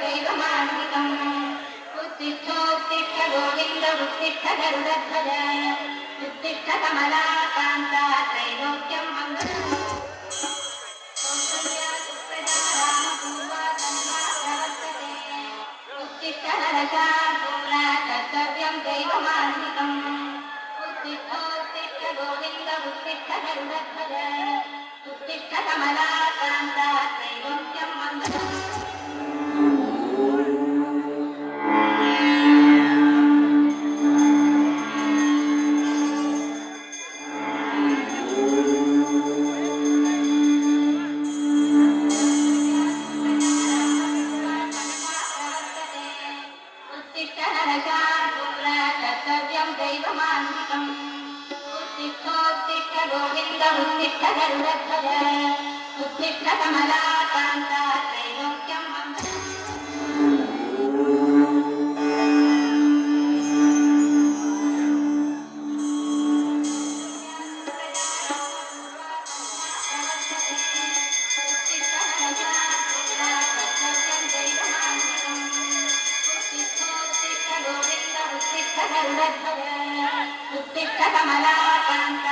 దైవమానందం ఉత్తిష్టో ఉత్తిష్ట గోవింద ఉత్తిష్ట గరుడధ్వజ. ఉత్తిష్ట కమలాకాంత త్రైలోక్యం మంగళం కర్తవ్యం దైవమానందం ఉత్తిష్టోత్తిష్ట గోవింద ఉత్తిష్ట उत्तिष्ठ नरशार्दूल कर्तव्यं కమలాకాంత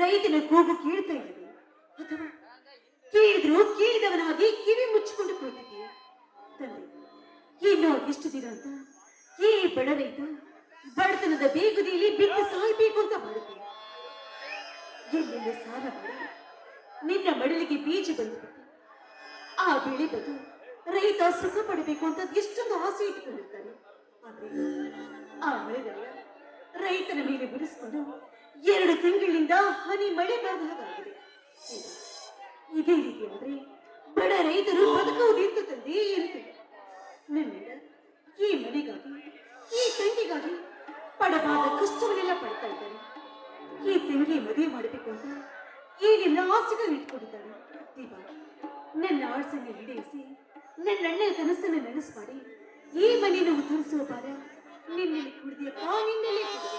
ರೈತನ ಕೂಗು ಕೇಳ್ತಾ ಇದ್ದೀವಿ ಅಥವಾ ಕೇಳಿದ್ರು ಕೇಳಿದವನಾಗಿ ಕಿವಿ ಮುಚ್ಚಿಕೊಂಡು ಕುಳಿತಿದೆಯಾ ತಂದೆ, ಇನ್ನು ಎಷ್ಟು ದಿನ ಅಂತ? ಈ ಬಡ ರೈತ ಬಡತನದ ಬೇಗುದಿಯಲ್ಲಿ ಬಿದ್ದು ಸಾಯ್ಬೇಕು ಅಂತ ಮಾಡುತ್ತೆ. ಎಲ್ಲೆಲ್ಲ ಸಾಲ ನಿನ್ನ ಮಡಲಿಗೆ ಬೀಜ ಬಂದ ಆ ಬೆಳೆ ಬದು ರೈತ ಸುಖ ಪಡಬೇಕು ಅಂತ ಎಷ್ಟೊಂದು ಆಸೆ ಇಟ್ಕೊಂಡಿರ್ತಾನೆ. ಆದ್ರೆ ಆ ಮಳೆಗಾಲ ರೈತನ ಮೇಲೆ ಬಿಡಿಸ್ಕೊಂಡು ಎರಡು ತಿಂಗಳಿಂದ ಹನಿ ಮಳೆ ಬರದ ಹಾಗಾಗಿದೆ ಹೌದಾ? ಇದೇ ರೀತಿ ಅಂದ್ರೆ ಬಡ ರೈತರು ಬದುಕುವುದೆಂತ ತಂದೆ ಇರುತ್ತೆ ನನ್ನಿಂದ ಈ ಮನೆಗಾಗಿ, ಈ ತಂಗಿಗಾಗಿ ಪಡಬಾದ ಕಷ್ಟವನ್ನೆಲ್ಲ ಪಡ್ತಾ ಇದ್ದಾರೆ. ಈ ತಂಗಿ ಮದುವೆ ಮಾಡಬೇಕು ಅಂತ ಏನೆಲ್ಲ ಆಸೆಗಳನ್ನ ಇಟ್ಕೊಂಡಿದ್ದಾನೆ ನನ್ನ ಆಳ್ಸನ್ನ ಈಡೇರಿಸಿ, ನನ್ನ ಅಣ್ಣನ ಕನಸನ್ನು ನನಸು ಮಾಡಿ ಈ ಮನೆಯನ್ನು ಉದ್ಧರಿಸುವ ಭಾರ ನಿನ್ನಲ್ಲಿ ಕುಡಿದೆಯಪ್ಪ, ನಿನ್ನಲ್ಲೇ ಕುಡಿದೆ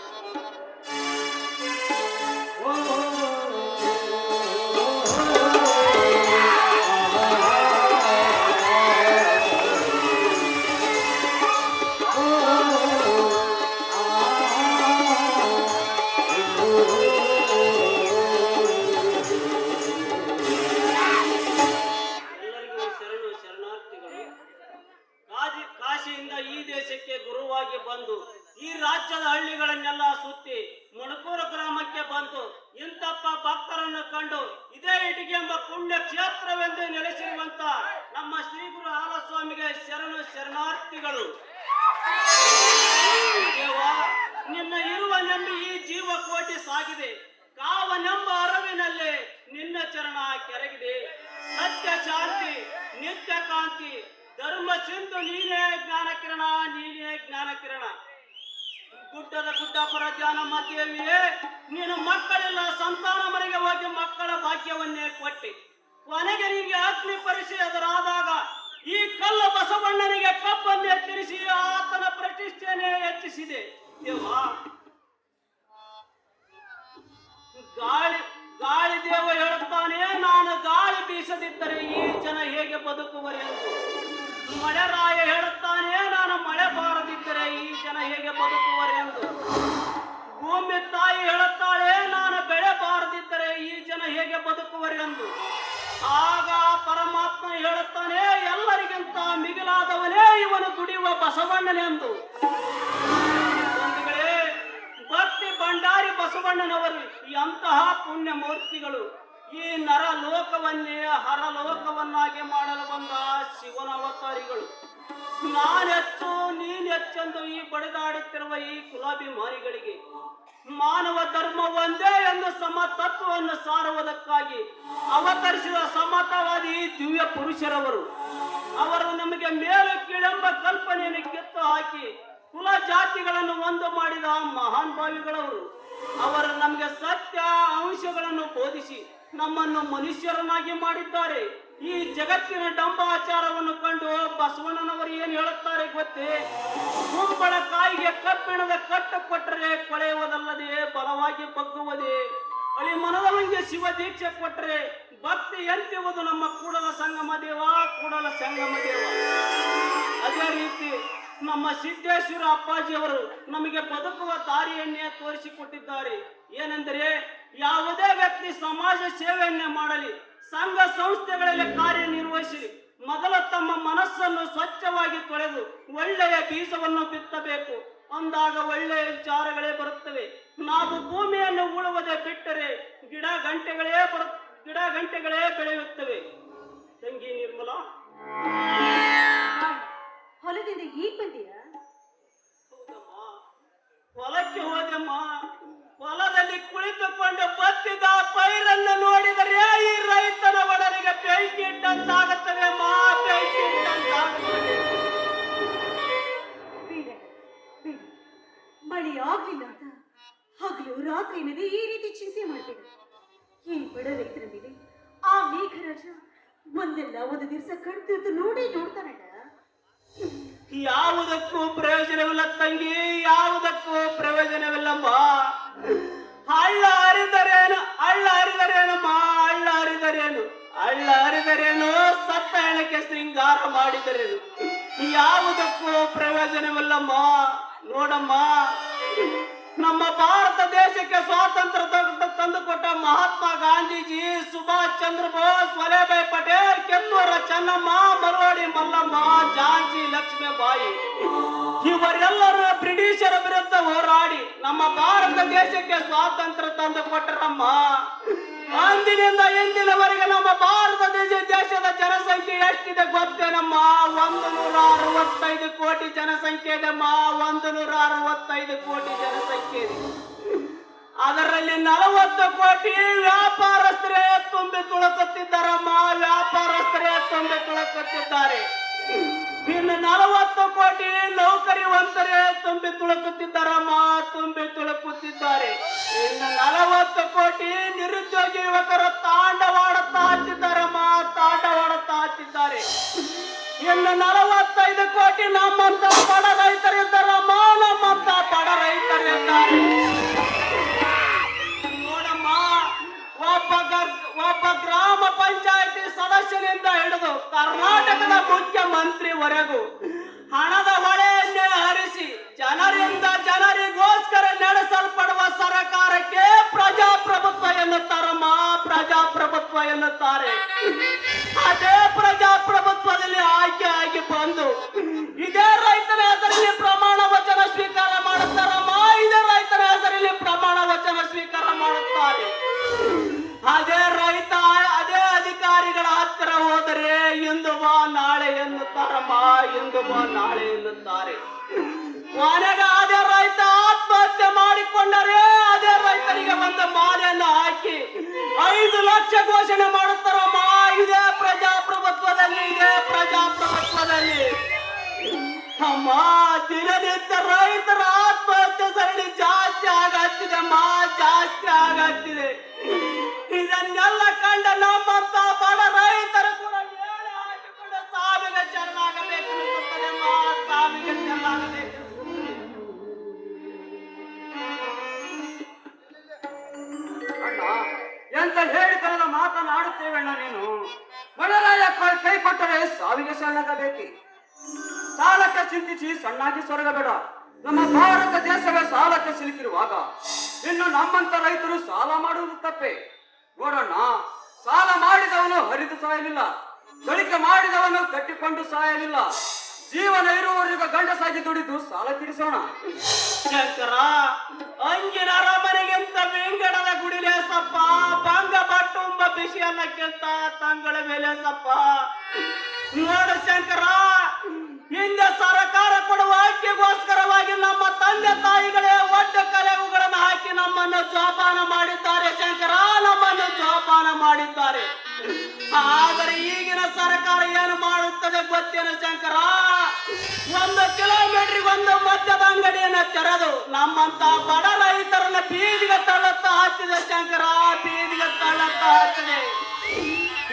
ಗುಡ್ಡದ ಗುಡ್ಡಪರ ಜಾನಮ್ಮ ದೇವಿಯೇ, ನೀನು ಮಕ್ಕಳೆಲ್ಲ, ಸಂತಾನ ಮನೆಗೆ ಹೋಗಿ ಮಕ್ಕಳ ಭಾಗ್ಯವನ್ನೇ ಕೊಟ್ಟಿ. ಕೊನೆಗೆ ನಿಮಗೆ ಅಗ್ನಿ ಎದುರಾದಾಗ ಈ ಕಲ್ಲ ಬಸವಣ್ಣನಿಗೆ ಕಪ್ಪನ್ನೇ ತಿಳಿಸಿ ಆತನ ಪ್ರತಿಷ್ಠೆಯನ್ನೇ ಹೆಚ್ಚಿಸಿದೆ. ಗಾಳಿ ಗಾಳಿ ದೇವ ಹೇಳುತ್ತಾನೆ, ನಾನು ಗಾಳಿ ಬೀಸದಿದ್ದರೆ ಈ ಜನ ಹೇಗೆ ಬದುಕುವರೆಂದು ಮಳೆರಾಯ ಹೇಳುತ್ತಾನೆ ನಾನು ಮಳೆ ಬಾರದಿದ್ದರೆ ಈ ಜನ ಹೇಗೆ ಬದುಕುವರೆಂದು ಭೂಮಿ ತಾಯಿ ಹೇಳುತ್ತಾಳೆ, ನಾನು ಬೆಳೆ ಬಾರದಿದ್ದರೆ ಈ ಜನ ಹೇಗೆ ಬದುಕುವರೆಂದು ಆಗ ಪರಮಾತ್ಮ ಹೇಳುತ್ತಾನೆ, ಎಲ್ಲರಿಗಿಂತ ಮಿಗಿಲಾದವನೇ ಇವನು ದುಡಿಯುವ ಬಸವಣ್ಣನೆಂದು ಭಕ್ತಿ ಭಂಡಾರಿ ಬಸವಣ್ಣನವರು ಎಂತಹ ಪುಣ್ಯ ಮೂರ್ತಿಗಳು ಈ ನರ ಲೋಕವನ್ನೇ ಹರಲೋಕವನ್ನಾಗಿ ಮಾಡಲು ಬಂದ ಶಿವನ ಅವತಾರಿಗಳು. ನಾನೆಚ್ಚು ನೀನೆಚ್ಚೆಂದು ಈ ಬಡಿದಾಡುತ್ತಿರುವ ಈ ಕುಲಾಭಿಮಾನಿಗಳಿಗೆ ಮಾನವ ಧರ್ಮ ಒಂದೇ ಎಂದು ಸಮತತ್ವವನ್ನು ಸಾರುವುದಕ್ಕಾಗಿ ಅವತರಿಸಿದ ಸಮತವಾದಿ ದಿವ್ಯ ಪುರುಷರವರು. ಅವರು ನಮಗೆ ಮೇಲು ಕೀಳೆಂಬ ಕಲ್ಪನೆಯನ್ನು ಕೆತ್ತು ಹಾಕಿ ಕುಲ ಜಾತಿಗಳನ್ನು ಒಂದು ಮಾಡಿದ ಮಹಾನ್ ಭಾವಿಗಳವರು ಅವರು ನಮಗೆ ಸತ್ಯ ಅಂಶಗಳನ್ನು ಬೋಧಿಸಿ ನಮ್ಮನ್ನು ಮನುಷ್ಯರನ್ನಾಗಿ ಮಾಡಿದ್ದಾರೆ. ಈ ಜಗತ್ತಿನ ಡಂಬಾಚಾರವನ್ನು ಕಂಡು ಬಸವಣ್ಣನವರು ಏನು ಹೇಳುತ್ತಾರೆ ಗೊತ್ತೇ? ಕುಂಬಳ ಕಾಯಿಗೆ ಕಬ್ಬಿಣದ ಕಟ್ಟು ಕೊಟ್ಟರೆ ಕೊಳೆಯುವುದಲ್ಲದೆ ಬಲವಾಗಿ ಬಗ್ಗುವುದೇ? ಅಳಿ ಮನದವನಿಗೆ ಶಿವ ದೀಕ್ಷೆ ಕೊಟ್ಟರೆ ಭಕ್ತಿ ಎಂತಿವುದು ನಮ್ಮ ಕೂಡಲ ಸಂಗಮ ದೇವ, ಕೂಡಲ ಸಂಗಮ ದೇವ. ಅದೇ ರೀತಿ ನಮ್ಮ ಸಿದ್ದೇಶ್ವರ ಅಪ್ಪಾಜಿಯವರು ನಮಗೆ ಬದುಕುವ ದಾರಿಯನ್ನೇ ತೋರಿಸಿಕೊಟ್ಟಿದ್ದಾರೆ. ಏನೆಂದರೆ ಯಾವುದೇ ವ್ಯಕ್ತಿ ಸಮಾಜ ಸೇವೆಯನ್ನೇ ಮಾಡಲಿ, ಸಂಘ ಸಂಸ್ಥೆಗಳಲ್ಲಿ ಕಾರ್ಯನಿರ್ವಹಿಸಿ ಮೊದಲ ತಮ್ಮ ಮನಸ್ಸನ್ನು ಸ್ವಚ್ಛವಾಗಿ ತೊಳೆದು ಒಳ್ಳೆಯ ಬೀಜವನ್ನು ಬಿತ್ತಬೇಕು. ಅಂದಾಗ ಒಳ್ಳೆಯ ವಿಚಾರಗಳೇ ಬರುತ್ತವೆ. ನಾವು ಭೂಮಿಯನ್ನು ಉಳುವುದೇ ಬಿಟ್ಟರೆ ಗಿಡ ಗಂಟೆಗಳೇ ಬರು, ಗಿಡ ಗಂಟೆಗಳೇ ಬೆಳೆಯುತ್ತವೆ. ತಂಗಿ ನಿರ್ಮಲಾ. ಹೊಲದಿಂದ ಈಗ ಬಂದೀಯಾ? ಹೌದಮ್ಮ. ಹೊಲಕ್ಕೆ ಹೋದಮ್ಮ. ಹೊಲದಲ್ಲಿ ಕುಳಿತುಕೊಂಡು ಬತ್ತಿದ ಪೈರನ್ನು ನೋಡಿದರೆ ಈ ರೈತನ ಒಡಲಿಗೆ ಬೆಂಕಿ ಇಟ್ಟಂತಾಗುತ್ತದೆ ಅಮ್ಮ ಬೆಂಕಿ ಇಟ್ಟಂತಾಗುತ್ತದೆ. ಬೇಡ ಬೇಡ. ಮಳೆ ಆಗ್ಲಿಲ್ಲ ಅಂತ ಹಗಲು ರಾತ್ರಿ ಎನ್ನದೆ ಈ ರೀತಿ ಚಿಂತೆ ಮಾಡಬೇಡ. ಈ ಬಡ ರೈತರ ಮೇಲೆ ಆ ಮೇಘರಾಜ ಒಂದೆಲ್ಲ ಒಂದು ದಿವಸ ಕಣ್ತಿರ್ತು ನೋಡಿ ನೋಡ್ತಾನಣ್ಣ ಯಾವುದಕ್ಕೂ ಪ್ರಯೋಜನವಿಲ್ಲ ತಂಗಿ, ಯಾವುದಕ್ಕೂ ಪ್ರಯೋಜನವಿಲ್ಲಮ್ಮ. ಹಳ್ಳ ಹರಿದರೇನು ಹಳ್ಳ ಹರಿದರೇನಮ್ಮ ಹಳ್ಳ ಹರಿದರೇನು ಹಳ್ಳ ಹರಿದರೇನು ಸತ್ತ ಶೃಂಗಾರ ಮಾಡಿದರೇನು. ಯಾವುದಕ್ಕೂ ಪ್ರಯೋಜನವಿಲ್ಲಮ್ಮ. ನೋಡಮ್ಮ, ನಮ್ಮ ಭಾರತ ದೇಶಕ್ಕೆ ಸ್ವಾತಂತ್ರ್ಯ ತಂದುಕೊಟ್ಟ ಮಹಾತ್ಮ ಗಾಂಧೀಜಿ ಸುಭಾಷ್ ಚಂದ್ರ ಬೋಸ್ ವಲ್ಲಭಾಯ್ ಪಟೇಲ್ ಕೆನ್ನೂರ ಚೆನ್ನಮ್ಮ ಮರವಾಡಿ ಮಲ್ಲಮ್ಮ ಝಾನ್ಸಿ ಲಕ್ಷ್ಮೀಬಾಯಿ. ಇವರೆಲ್ಲರೂ ಬ್ರಿಟಿಷರ ವಿರುದ್ಧ ಹೋರಾಡಿ ನಮ್ಮ ಭಾರತ ದೇಶಕ್ಕೆ ಸ್ವಾತಂತ್ರ್ಯ ತಂದು ಕೊಟ್ಟರಮ್ಮ. ಅಂದಿನಿಂದ ಇಂದಿನವರೆಗೆ ನಮ್ಮ ಭಾರತ ದೇಶ, ದೇಶದ ಜನಸಂಖ್ಯೆ ಎಷ್ಟಿದೆ ಗೊತ್ತೇನಮ್ಮ? ಒಂದು ನೂರ ಅರವತ್ತೈದು ಕೋಟಿ ಜನಸಂಖ್ಯೆ ಇದೆಮ್ಮ ಒಂದು ನೂರ ಅರವತ್ತೈದು ಕೋಟಿ ಜನಸಂಖ್ಯೆ ಇದೆ. ಅದರಲ್ಲಿ ನಲವತ್ತು ಕೋಟಿ ವ್ಯಾಪಾರಸ್ಥರೇ ತುಂಬಿ ತುಳುಕುತ್ತಿದ್ದಾರಮ್ಮ ವ್ಯಾಪಾರಸ್ಥರೇ ತುಂಬಿ ತುಳಕುತ್ತಿದ್ದಾರೆ. ಇನ್ನು ನಲವತ್ತು ಕೋಟಿ ನೌಕರಿವಂತರೇ ತುಂಬಿ ತುಳುಕುತ್ತಿದ್ದಾರಮ್ಮ ತುಂಬಿ ತುಳುಕುತ್ತಿದ್ದಾರೆ. ಇನ್ನು ನಲವತ್ತು ಕೋಟಿ ನಿರುದ್ಯೋಗಿ ಯುವಕರು ತಾಂಡವಾಡುತ್ತಾ ಮಾ ತಾಂಡವಾಡುತ್ತಾ ಹಚ್ಚಿದ್ದಾರೆ ಇನ್ನು ನಲವತ್ತೈದು ಕೋಟಿ ನಮ್ಮಂತ ಬಡ ರೈತರಿದ್ದಾರಮ್ಮ ನಮ್ಮಂತ ಬಡ ರೈತರಿದ್ದಾರೆ. ಅದೇ ಪ್ರಜಾಪ್ರಭುತ್ವದಲ್ಲಿ ಆಯ್ಕೆ ಆಗಿ ಬಂದು ಇದೇ ರೈತರ ಹೆಸರಲ್ಲಿ ಪ್ರಮಾಣ ವಚನ ಸ್ವೀಕಾರ ಮಾಡುತ್ತಾರಮ್ಮ ಇದೇ ರೈತರ ಹೆಸರಲ್ಲಿ ಪ್ರಮಾಣ ವಚನ ಸ್ವೀಕಾರ ಮಾಡುತ್ತಾರೆ. ಅದೇ ರೈತ, ಅದೇ ಅಧಿಕಾರಿಗಳ ಹತ್ತಿರ ಹೋದರೆ ಇಂದು ಬಾ, ನಾಳೆ ಎನ್ನುತ್ತಾರಮ್ಮ ಇಂದು ಬಾ, ನಾಳೆ ಎನ್ನುತ್ತಾರೆ. ಮನೆಗೆ ಅದೇ ರೈತ ಆತ್ಮಹತ್ಯೆ ಮಾಡಿಕೊಂಡರೆ ಅದೇ ರೈತರಿಗೆ ಒಂದು ಮಾಲೆಯನ್ನು ಹಾಕಿ ಐದು ಲಕ್ಷ ಘೋಷಣೆ ಮಾಡುತ್ತಾರಮ್ಮ ಇದೇ ಪ್ರಜಾಪ್ರಭುತ್ವದಲ್ಲಿ ಇದೇ ಪ್ರಜಾಪ್ರಭುತ್ವದಲ್ಲಿ. ಅಮ್ಮ ದಿನದಿಂದ ರೈತರ ಆತ್ಮಹತ್ಯೆ ಸರಣಿ ಜಾಸ್ತಿ ಆಗತ್ತಿದೆ, ಮಾ, ಜಾಸ್ತಿ ಆಗತ್ತಿದೆ. ಇದನ್ನೆಲ್ಲ ಕಂಡ ನಮ್ಮಂತ ಬಡ ರೈತರು ಕೂಡ ಏಳೆ ಹಾಕಿಕೊಂಡು ಸಾವಿಗೆ ಶರಣಾಗಬೇಕು ಅಮ್ಮ ಸಾವಿಗೆ ಶರಣಾಗಬೇಕು ಅಣ್ಣ ಎಂತ ಹೇಳಿತನದ ಮಾತನಾಡುತ್ತೇವೆ ಅಣ್ಣ ನೀನು? ಮಣರಾಯ ಕೈ ಕೊಟ್ಟರೆ ಸಾವಿಗೆ ಸಣ್ಣಗಬೇಕಿ ಸಾಲಕ್ಕೆ ಚಿಂತಿಸಿ ಸಣ್ಣಾಗಿ ಸೊರಗಬೇಡ. ನಮ್ಮ ಭಾರತ ದೇಶವೇ ಸಾಲಕ್ಕೆ ಸಿಲುಕಿರುವಾಗ ಇನ್ನು ನಮ್ಮಂತ ರೈತರು ಸಾಲ ಮಾಡುವುದು ತಪ್ಪೆ. ನೋಡೋಣ ಸಾಲ ಮಾಡಿದವನು ಹರಿದು ಸಾಯಲಿಲ್ಲ. ಗಳಿಕೆ ಮಾಡಿದವನು ಕಟ್ಟಿಕೊಂಡು ಸಾಯಲಿಲ್ಲ. ಜೀವನ ಇರುವವರೆಗೂ ಗಂಡಸಾಗಿ ದುಡಿದು ಸಾಲ ತೀರಿಸೋಣ. ಶಂಕರ, ಅಂಗಿನ ಅರಮನೆಗಿಂತ ವೇಂಗಡದ ಗುಡಿಲೆ ಸಪ್ಪ ಭಂಗ ಬಟ್ಟುಂಬ ಬಿಸಿ ಅನ್ನಕ್ಕಿಂತ ತಂಗಳ ಮೇಲೆ ಸಪ್ಪ. ನೋಡು ಶಂಕರ, ಹಿಂದೆ ಸರ್ಕಾರ ಕೊಡುವ ಅಕ್ಕಿಗೋಸ್ಕರವಾಗಿ ನಮ್ಮ ತಂದೆ ತಾಯಿಗಳೇ ಒಡ್ಡ ಕಲೆವುಗಳನ್ನು ಹಾಕಿ ನಮ್ಮನ್ನು ಜೋಪಾನ ಮಾಡಿದ್ದಾರೆ ಶಂಕರ, ನಮ್ಮನ್ನು ಜೋಪಾನ ಮಾಡಿದ್ದಾರೆ. ಆದರೆ ಈಗಿನ ಸರ್ಕಾರ ಏನು ಮಾಡುತ್ತದೆ ಗೊತ್ತೇನು ಶಂಕರ? ಒಂದು ಕಿಲೋಮೀಟರ್ ಒಂದು ಮದ್ಯದ ಅಂಗಡಿಯನ್ನ ತೆರೆದು ನಮ್ಮಂತ ಬಡ ರೈತರನ್ನ ಬೀದಿಗೆ ತಳ್ಳತ್ತ ಹಾಕಿದೆ ಶಂಕರ, ಬೀದಿಗೆ ತಳ್ಳತ್ತ ಹಾಕಿದೆ.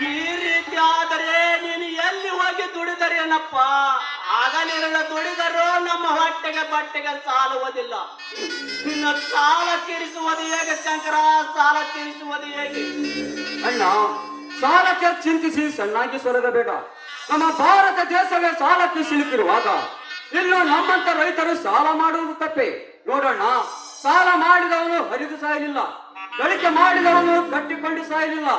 ಈ ರೀತಿ ಆದರೆ ನೀನು ಎಲ್ಲಿ ಹೋಗಿ ದುಡಿದರೇನಪ್ಪ ಹಗಲಿರುಳು ದುಡಿದರು ನಮ್ಮ ಹೊಟ್ಟೆಗೆ ಬಟ್ಟೆಗೆ ಸಾಲುವುದಿಲ್ಲ ನಿನ್ನ ಸಾಲ ತೀರಿಸುವುದು ಹೇಗೆ ಶಂಕರ? ಸಾಲ ತೀರಿಸುವುದು ಹೇಗೆ? ಅಣ್ಣ ಸಾಲಕ್ಕೆ ಚಿಂತಿಸಿ, ಸಣ್ಣಾಗಿ ಸೊರಗಬೇಡ. ನಮ್ಮ ಭಾರತ ದೇಶವೇ ಸಾಲಕ್ಕೆ ಸಿಲುಕಿರುವಾಗ ಇನ್ನು ನಮ್ಮಂತ ರೈತರು ಸಾಲ ಮಾಡುವುದು ತಪ್ಪೆ. ನೋಡೋಣ. ಸಾಲ ಮಾಡಿದವನು ಹರಿದು ಸಾಯಲಿಲ್ಲ. ಗಳಿಕೆ ಮಾಡಿದವನು ಕಟ್ಟಿಕೊಂಡು ಸಾಯಲಿಲ್ಲ.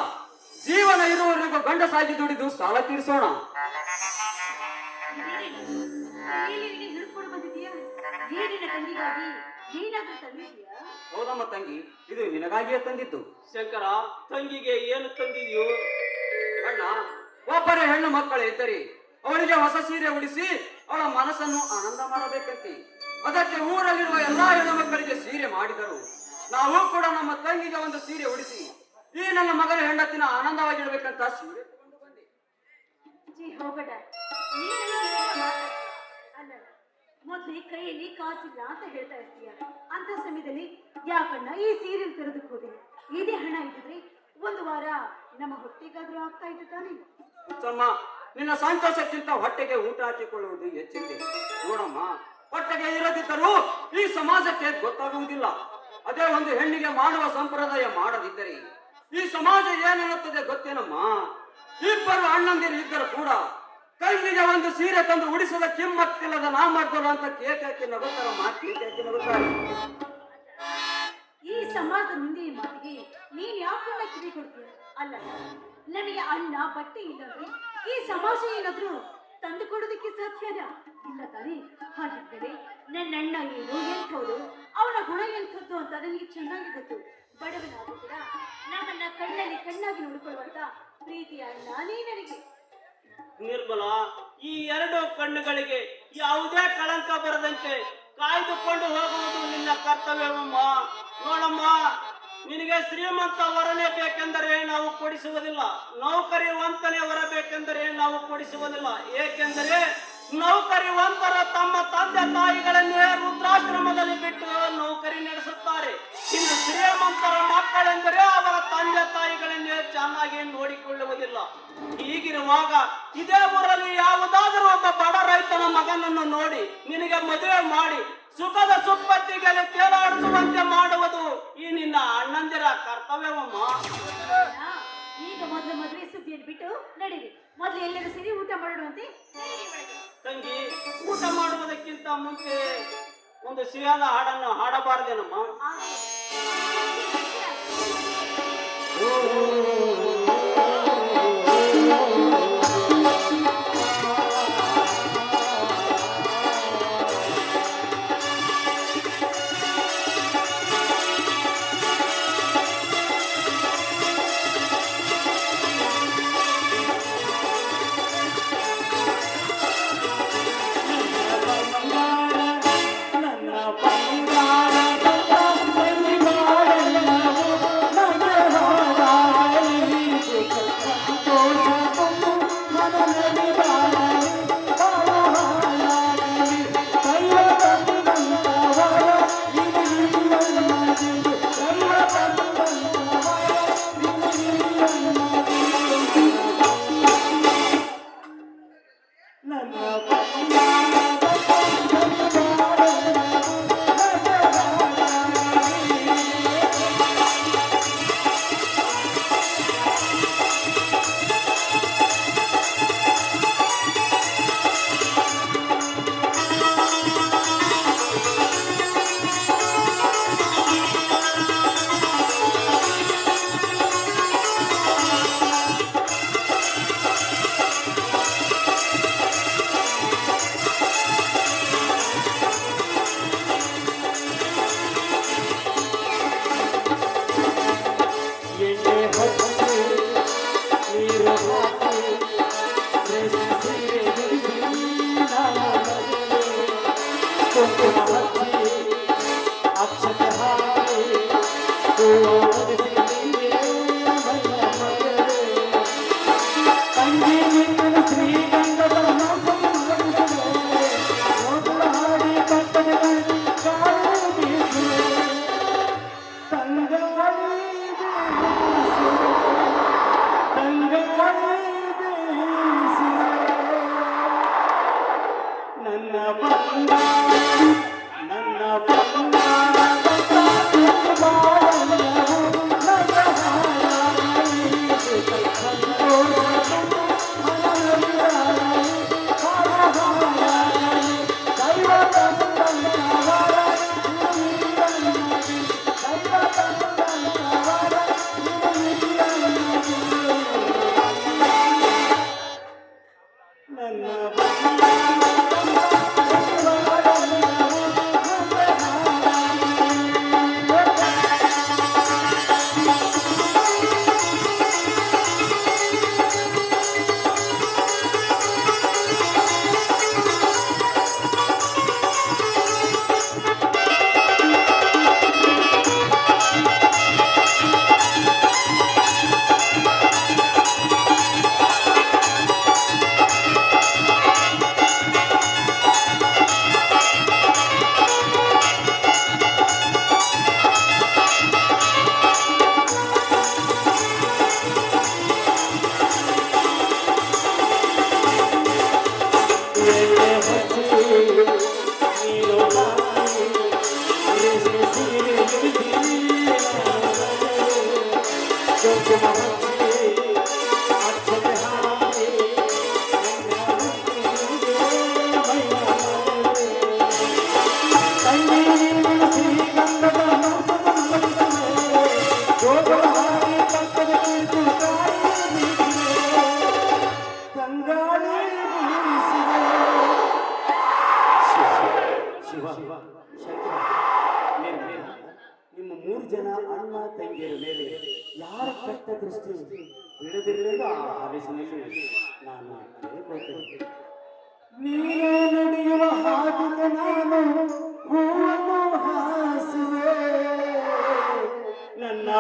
ಜೀವನ ಇರುವವರೆಗೂ ಗಂಡಸಾಗಿ ದುಡಿದು ಸಾಲ ತೀರಿಸೋಣ. ಹೌದಮ್ಮ ತಂಗಿ ಇದು ನಿನಗಾಗಿಯೇ ತಂದಿದ್ದು. ಶಂಕರ ತಂಗಿಗೆ ಏನು ತಂದಿದೆಯೋ? ಅಣ್ಣ ಒಬ್ಬರೇ ಹೆಣ್ಣು ಮಕ್ಕಳು ಇದ್ದರಿ ಅವಳಿಗೆ ಹೊಸ ಸೀರೆ ಉಡಿಸಿ ಅವಳ ಮನಸ್ಸನ್ನು ಆನಂದ ಮಾಡಬೇಕಂತೆ. ಅದಕ್ಕೆ ಊರಲ್ಲಿರುವ ಎಲ್ಲಾ ಹೆಣ್ಣು ಮಕ್ಕಳಿಗೆ ಸೀರೆ ಮಾಡಿದರು. ನಾವು ಕೂಡ ನಮ್ಮ ತಂಗಿಗೆ ಒಂದು ಸೀರೆ ಉಡಿಸಿ ಈ ನನ್ನ ಮಗನ ಹೆಂಡತಿನ ಆನಂದವಾಗಿರ್ಬೇಕಂತ ಸೀರೆ ಮೊದ್ಲೇ ಕೈಯಲ್ಲಿ ಕಾಸಿಲ್ಲ ಅಂತ ಹೇಳ್ತಾ ಇರ್ತೀಯ. ಅಂತ ಸಮಯದಲ್ಲಿ ಯಾಕಣ್ಣ ಈ ಸೀರೆ ತೆರೆದಕ್ಕೆ ಹೋದೆ. ಇದೇ ಹಣ ಇದ್ದಿದ್ರೆ ಒಂದು ವಾರ ನಮ್ಮ ಹೊಟ್ಟೆಗಾದ್ರೂ ಆಗ್ತಾ ಇತ್ತು ತಾನೇ? ಹುಚ್ಚಮ್ಮ ನಿನ್ನ ಸಂತೋಷಕ್ಕಿಂತ ಹೊಟ್ಟೆಗೆ ಊಟ ಹಾಕಿಕೊಳ್ಳುವುದು ಹೆಚ್ಚಿದೆ ನೋಡಮ್ಮ, ಹೊಟ್ಟೆಗೆ ಇರದಿದ್ದರೂ ಈ ಸಮಾಜಕ್ಕೆ ಗೊತ್ತಾಗುವುದಿಲ್ಲ. ಅದೇ ಒಂದು ಹೆಣ್ಣಿಗೆ ಮಾಡುವ ಸಂಪ್ರದಾಯ ಮಾಡದಿದ್ದರೆ ಈ ಸಮಾಜ ಏನೆನ್ನುತ್ತದೆ ಗೊತ್ತೇನಮ್ಮ? ಇಬ್ಬರು ಅಣ್ಣಂದಿರು ಇದ್ದರು ಕೂಡ ಕೈಗೆ ಒಂದು ಸೀರೆ ತಂದು ಉಡಿಸದ ಕಿಮ್ಮತ್ತಿಲ್ಲದ ನಾ ಮಾಡ್ದಲ್ಲ ಅಂತ ಕೇಕ್ ಹಾಕಿ ನಗುತ್ತಾರೆ. ಈ ಸಮಾಜದ ಮುಂದೆ ಮಾತಿಗೆ ನೀನ್ ಯಾವ ಕಿವಿ ಕೊಡ್ತೀಯ ಅಲ್ಲ. ನನಗೆ ಅನ್ನ, ಬಟ್ಟೆ ಇಲ್ಲದ್ರೆ ಈ ಸಮಾಜ ಏನಾದ್ರೂ ತಂದು ಕೊಡೋದಕ್ಕೆ ಸಾಧ್ಯನಾ? ಇಲ್ಲ ತಾನೇ. ಹಾಗಿದ್ದರೆ ನನ್ನ ಅಣ್ಣ ಏನು ಎಂಥವ್ರು ಅವನ ಗುಣ ಎಂಥದ್ದು ಅಂತ ನನಗೆ ಚೆನ್ನಾಗಿ ಗೊತ್ತು. ಬಡವನಾದ ಕೂಡ ನಮ್ಮನ್ನ ಕಣ್ಣಲ್ಲಿ ಕಣ್ಣಾಗಿ ನೋಡಿಕೊಳ್ಳುವಂತ ಪ್ರೀತಿಯ ಅಣ್ಣ ನೀ ನನಗೆ. ನಿರ್ಮಲ, ಈ ಎರಡು ಕಣ್ಣುಗಳಿಗೆ ಯಾವುದೇ ಕಳಂಕ ಬರದಂತೆ ಕಾಯ್ದುಕೊಂಡು ಹೋಗುವುದು ನಿನ್ನ ಕರ್ತವ್ಯವಮ್ಮ. ನೋಡಮ್ಮ. ನಿನಗೆ ಶ್ರೀಮಂತ ವರನೇ ಬೇಕೆಂದರೆ ನಾವು ಕೊಡಿಸುವುದಿಲ್ಲ. ನೌಕರಿ ವಂತನೇ ವರ ಬೇಕೆಂದರೆ ನಾವು ಕೊಡಿಸುವುದಿಲ್ಲ. ಏಕೆಂದರೆ ನೌಕರಿ ವಂತರ ತಮ್ಮ ತಂದೆ ತಾಯಿಗಳನ್ನೇ ವೃದ್ಧಾಶ್ರಮದಲ್ಲಿ ಬಿಟ್ಟು ನೌಕರಿ ನಡೆಸುತ್ತಾರೆ. ಇನ್ನು ಶ್ರೀಮಂತರ ಮಕ್ಕಳೆಂದರೆ ಅವರ ತಂದೆ ಹೀಗಿರುವಾಗ ಇದೇ ಊರಲ್ಲಿ ಯಾವುದಾದರೂ ಒಬ್ಬ ಬಡ ರೈತನ ಮಗನನ್ನು ನೋಡಿ ನಿನಗೆ ಮದುವೆ ಮಾಡಿ ಸುಖದ ಸುಪ್ಪತ್ತಿಗೆ ತೇಲಾಡಿಸುವಂತೆ ಮಾಡುವುದು ಈ ನಿನ್ನ ಅಣ್ಣಂದಿರ ಕರ್ತವ್ಯವಮ್ಮ. ಈಗ ಮೊದಲು ಮದುವೆ ಸುದ್ದಿಯನ್ನು ಬಿಟ್ಟು ನಡೀರಿ. ಮೊದಲು ಎಲ್ಲರೂ ಸೇರಿ ಊಟ ಮಾಡೋಣಂತೆ. ತಂಗಿ ಊಟ ಮಾಡುವುದಕ್ಕಿಂತ ಮುಂಚೆ ಒಂದು ಸಿಹಿಯಾದ ಹಾಡನ್ನು ಹಾಡಬಾರದೇನಮ್ಮ.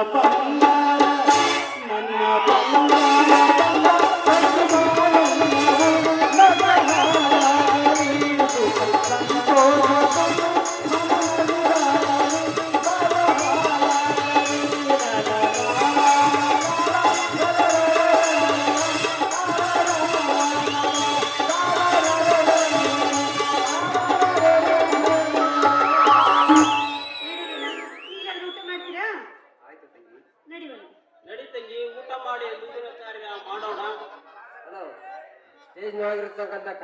ನನ್ನ ಬಂಗಾರ